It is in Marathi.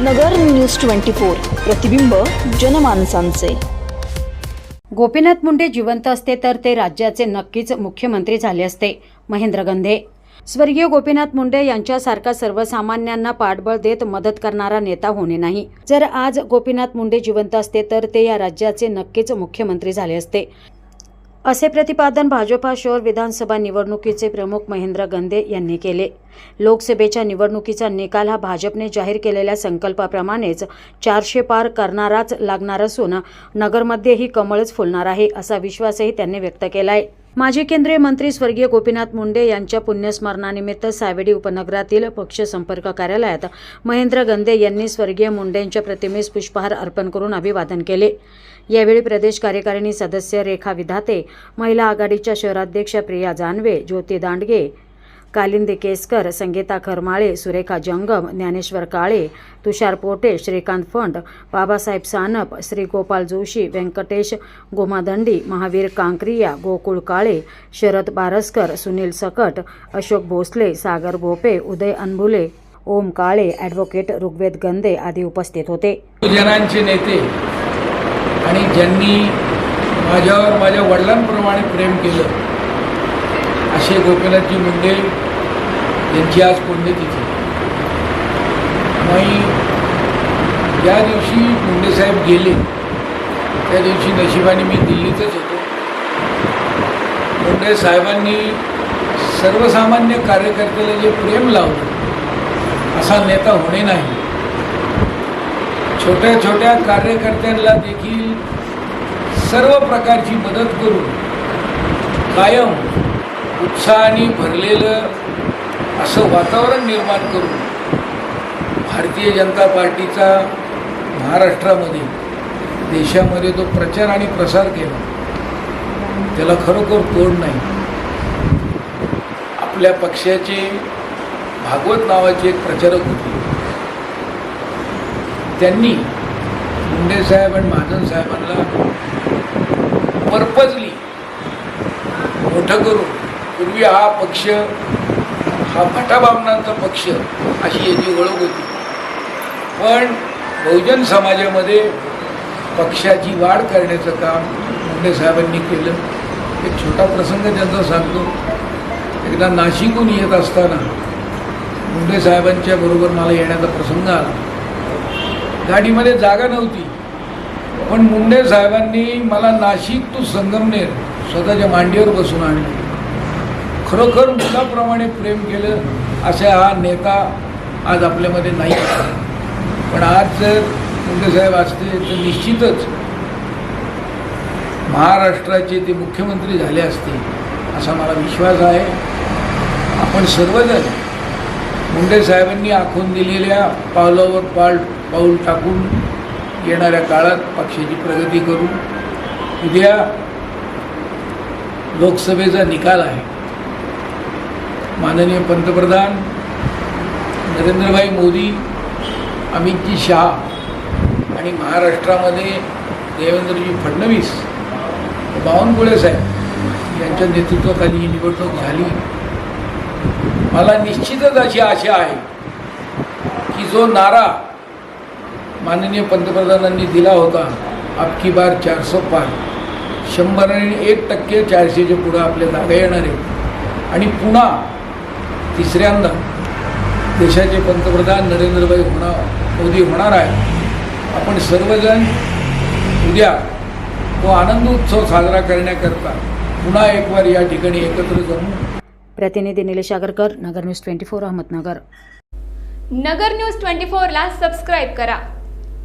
नगर न्यूज ट्वेंटी फोर प्रतिबिंब जनमानसांचे. गोपीनाथ मुंडे जिवंत असते तर ते राज्याचे नक्कीच मुख्यमंत्री झाले असते. महेंद्र गंधे. स्वर्गीय गोपीनाथ मुंडे यांच्यासारखा सर्वसामान्यांना पाठबळ देत मदत करणारा नेता होणे नाही. जर आज गोपीनाथ मुंडे जिवंत असते तर ते या राज्याचे नक्कीच मुख्यमंत्री झाले असते. असे प्रतिपादन भाजपा शहर विधानसभा निवडणुकीचे प्रमुख महेंद्र गंदे यांनी केले. लोकसभेच्या निवडणुकीचा निकाल हा भाजपने जाहीर केलेल्या संकल्पाप्रमाणेच चारशे पार करणाराच लागणार असून नगरमध्येही कमळच फुलणार आहे असा विश्वासही त्यांनी व्यक्त केला आहे माजी केंद्रीय मंत्री स्वर्गीय गोपीनाथ मुंडे यांच्या पुण्यस्मरणानिमित्त सावेडी उपनगरातील पक्ष संपर्क कार्यालयात महेंद्र गंदे यांनी स्वर्गीय मुंडेंच्या प्रतिमेस पुष्पहार अर्पण करून अभिवादन केले. यावेळी प्रदेश कार्यकारिणी सदस्य रेखा विधाते महिला आघाडीच्या शहराध्यक्ष प्रिया जानवे ज्योती दांडगे कालिंदी केसकर संगीता खरमाळे सुरेखा जंगम ज्ञानेश्वर काळे तुषार पोटे श्रीकांत फंड बाबासाहेब सानप श्री गोपाल जोशी व्यंकटेश गोमादंडी महावीर कांक्रिया गोकुळ काळे शरद बारसकर सुनील सकट अशोक भोसले सागर भोपे उदय अनबुले ओम काळे ॲडव्होकेट ऋग्वेद गंदे आदी उपस्थित होते. जनांचे नेते आणि ज्यांनी माझ्यावर माझ्या वडिलांप्रमाणे प्रेम केलं अक्षय गोपीनाथजी मुंडे यांची आज पुण्यतिथी. आणि ज्या दिवशी मुंडेसाहेब गेले. त्या दिवशी नशिबाने मी दिल्लीतच होतो. मुंडे साहेबांनी सर्वसामान्य कार्यकर्त्याला जे प्रेम लावलं असा नेता होणे नाही. छोट्या छोट्या कार्यकर्त्यांना देखील सर्व प्रकारची मदत करून कायम उत्साहाने भरलेलं असं वातावरण निर्माण करून भारतीय जनता पार्टीचा महाराष्ट्रामध्ये देशामध्ये तो प्रचार आणि प्रसार केला. त्याला खरोखर तोड नाही. आपल्या पक्षाचे भागवत नावाचे एक प्रचारक होते. त्यांनी मुंडे साहेब आणि महाजन साहेबांना पर्पजली मोठं करून पूर्वी हा पक्ष हा भटाबामणांचा पक्ष अशी याची ओळख होती. पण बहुजन समाजामध्ये पक्षाची वाढ करण्याचं काम मुंडे साहेबांनी केलं. एक छोटा प्रसंग त्यांचा सांगतो. एकदा नाशिकहून येत असताना मुंडे साहेबांच्या बरोबर मला येण्याचा प्रसंग आला. गाडीमध्ये जागा नव्हती. पण मुंडे साहेबांनी मला नाशिक तू संगमनेर स्वतःच्या मांडीवर बसून आणलं. खरोखर मुलाप्रमाणे प्रेम केलं असा हा नेता आज आपल्यामध्ये नाही. पण आज जर मुंडेसाहेब असते तर निश्चितच महाराष्ट्राचे ते मुख्यमंत्री झाले असते असा मला विश्वास आहे. आपण सर्वजण मुंडे साहेबांनी आखून दिलेल्या पावलावर पाल पाऊल टाकून येणाऱ्या काळात पक्षाची प्रगती करू. उद्या लोकसभेचा निकाल आहे. माननीय पंतप्रधान नरेंद्रभाई मोदी अमितजी शहा आणि महाराष्ट्रामध्ये देवेंद्रजी फडणवीस बावनकुळे साहेब यांच्या नेतृत्वाखाली ही निवडणूक झाली. मला निश्चितच अशी आशा आहे की जो नारा माननीय पंतप्रधानांनी दिला होता अबकी बार चारसो पार शंभर आणि एक टक्के चारशेच्या पुढं आपल्या जागा येणार आहे आणि पुन्हा तिसऱ्यांदा देशाचे पंतप्रधान नरेंद्रभाई होणार मोदी होणार आहे आपण सर्वजण उद्या तो आनंद उत्सव साजरा करण्याकरता पुन्हा एक वार या ठिकाणी एकत्र जमू. प्रतिनिधी Nilesh Agarkar Nagar news twenty four Ahmednagar. Nagar news twenty फोरला सबस्क्राईब करा.